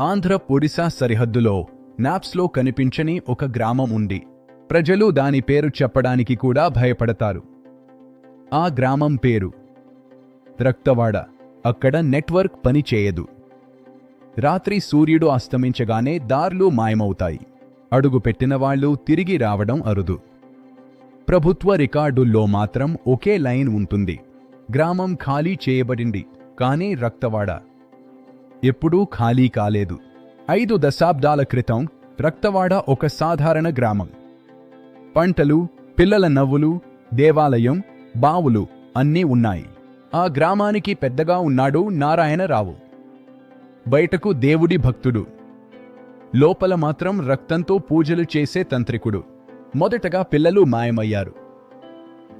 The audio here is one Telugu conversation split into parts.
ఆంధ్ర ఒడిశా సరిహద్దులో నాప్స్లో కనిపించని ఒక గ్రామం ఉంది. ప్రజలు దాని పేరు చెప్పడానికి కూడా భయపడతారు. ఆ గ్రామం పేరు రక్తవాడ. అక్కడ నెట్వర్క్ పని చేయదు. రాత్రి సూర్యుడు అస్తమించగానే దార్లు మాయమవుతాయి. అడుగు పెట్టిన వాళ్ళు తిరిగి రావడం అరుదు. ప్రభుత్వ రికార్డుల్లో మాత్రం ఒకే లైన్ ఉంటుంది. గ్రామం ఖాళీ చేయబడింది కానీ రక్తవాడ. ఎప్పుడూ ఖాళీ కాలేదు. ఐదు దశాబ్దాల క్రితం రక్తవాడ ఒక సాధారణ గ్రామం. పంటలు పిల్లల నవ్వులు దేవాలయం బావులు అన్నీ ఉన్నాయి. ఆ గ్రామానికి పెద్దగా ఉన్నాడు నారాయణరావు బయటకు దేవుడి భక్తుడు. లోపల మాత్రం రక్తంతో పూజలు చేసే తంత్రికుడు. మొదటగా పిల్లలు మాయమయ్యారు.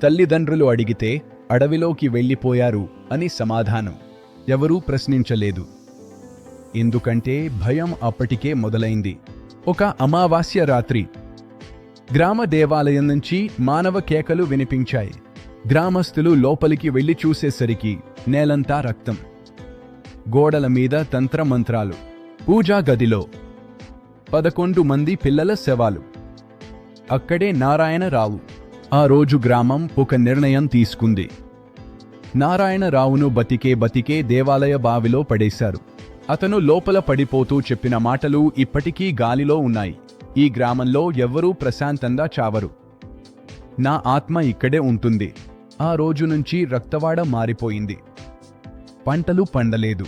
తల్లిదండ్రులు అడిగితే అడవిలోకి వెళ్ళిపోయారు అని సమాధానం. ఎవరూ ప్రశ్నించలేదు. ఎందుకంటే భయం అప్పటికే మొదలైంది. ఒక అమావాస్య రాత్రి గ్రామ దేవాలయం నుంచి మానవ కేకలు వినిపించాయి. గ్రామస్తులు లోపలికి వెళ్ళి చూసేసరికి నేలంతా రక్తం. గోడల మీద తంత్రమంత్రాలు. పూజా గదిలో పదకొండు మంది పిల్లల శవాలు. అక్కడే నారాయణరావు ఆ రోజు గ్రామం ఒక నిర్ణయం తీసుకుంది. నారాయణరావును బతికే బతికే దేవాలయ బావిలో పడేశారు. అతను లోపల పడిపోతూ చెప్పిన మాటలు ఇప్పటికీ గాలిలో ఉన్నాయి. ఈ గ్రామంలో ఎవ్వరూ ప్రశాంతంగా చావరు. నా ఆత్మ ఇక్కడే ఉంటుంది. ఆ రోజు నుంచి రక్తవాడ మారిపోయింది. పంటలు పండలేదు.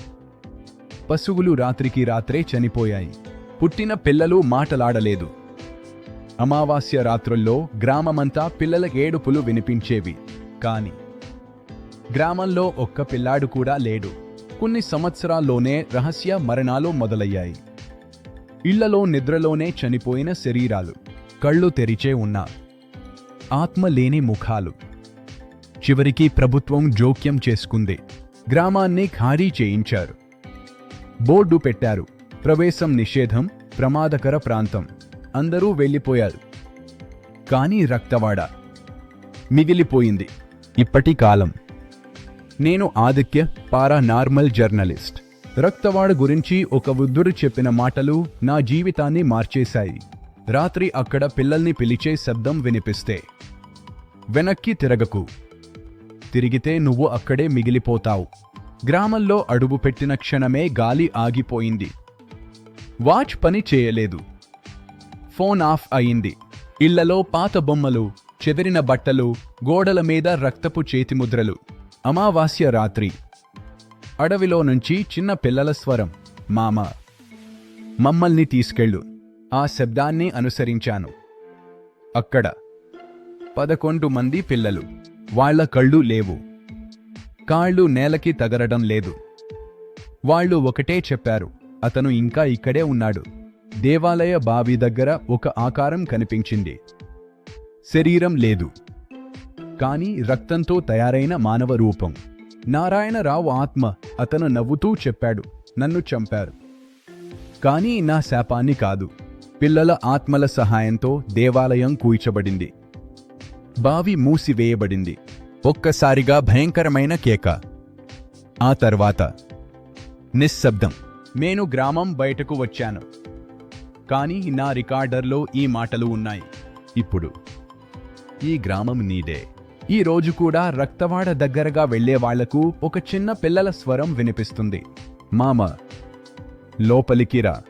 పశువులు రాత్రికి రాత్రే చనిపోయాయి. పుట్టిన పిల్లలు మాటలాడలేదు. అమావాస్య రాత్రుల్లో గ్రామమంతా పిల్లల ఏడుపులు వినిపించేవి. కాని గ్రామంలో ఒక్క పిల్లాడు కూడా లేడు. కొన్ని సంవత్సరాల్లోనే రహస్య మరణాలు మొదలయ్యాయి. ఇళ్ళలో నిద్రలోనే చనిపోయిన శరీరాలు కళ్ళు తెరిచే ఉన్న ఆత్మ లేని ముఖాలు. చివరికి ప్రభుత్వం జోక్యం చేసుకుంది. గ్రామాన్ని ఖాళీ చేయించారు. బోర్డు పెట్టారు. ప్రవేశం నిషేధం ప్రమాదకర ప్రాంతం. అందరూ వెళ్ళిపోయారు. కానీ రక్తవాడ మిగిలిపోయింది. ఇప్పటి కాలం. నేను ఆదిత్య పారా నార్మల్ జర్నలిస్ట్. రక్తవాడ గురించి ఒక వృద్ధుడు చెప్పిన మాటలు నా జీవితాన్ని మార్చేశాయి. రాత్రి అక్కడ పిల్లల్ని పిలిచే శబ్దం వినిపిస్తే. వెనక్కి తిరగకు. తిరిగితే నువ్వు అక్కడే మిగిలిపోతావు. గ్రామంలో అడుగు పెట్టిన క్షణమే గాలి ఆగిపోయింది. వాచ్ పని చేయలేదు. ఫోన్ ఆఫ్ అయింది. ఇళ్ళలో పాత బొమ్మలు చెదిరిన బట్టలు గోడల మీద రక్తపు చేతిముద్రలు. అమావాస్య రాత్రి. అడవిలో నుంచి చిన్న పిల్లల స్వరం మామ మమ్మల్ని తీసుకెళ్ళు. ఆ శబ్దాన్ని అనుసరించాను. అక్కడ పదకొండు మంది పిల్లలు వాళ్ళ కళ్ళు లేవు. కాళ్ళు నేలకి తగరడం లేదు. వాళ్ళు ఒకటే చెప్పారు అతను ఇంకా ఇక్కడే ఉన్నాడు. దేవాలయ బావి దగ్గర ఒక ఆకారం కనిపించింది. శరీరం లేదు. కానీ రక్తంతో తయారైన మానవ రూపం. నారాయణరావు ఆత్మ అతను నవ్వుతూ చెప్పాడు నన్ను చంపారు. కానీ నా శాపాన్ని కాదు. పిల్లల ఆత్మల సహాయంతో దేవాలయం కూల్చబడింది. బావి మూసివేయబడింది. ఒక్కసారిగా భయంకరమైన కేక. ఆ తర్వాత నిశ్శబ్దం. నేను గ్రామం బయటకు వచ్చాను. కానీ నా రికార్డర్లో ఈ మాటలు ఉన్నాయి. ఇప్పుడు ఈ గ్రామం నీదే. ఈ రోజు కూడా రక్తవాడ దగ్గరగా వెళ్ళే వాళ్ళకు ఒక చిన్న పిల్లల స్వరం వినిపిస్తుంది. మామ లోపలికిరా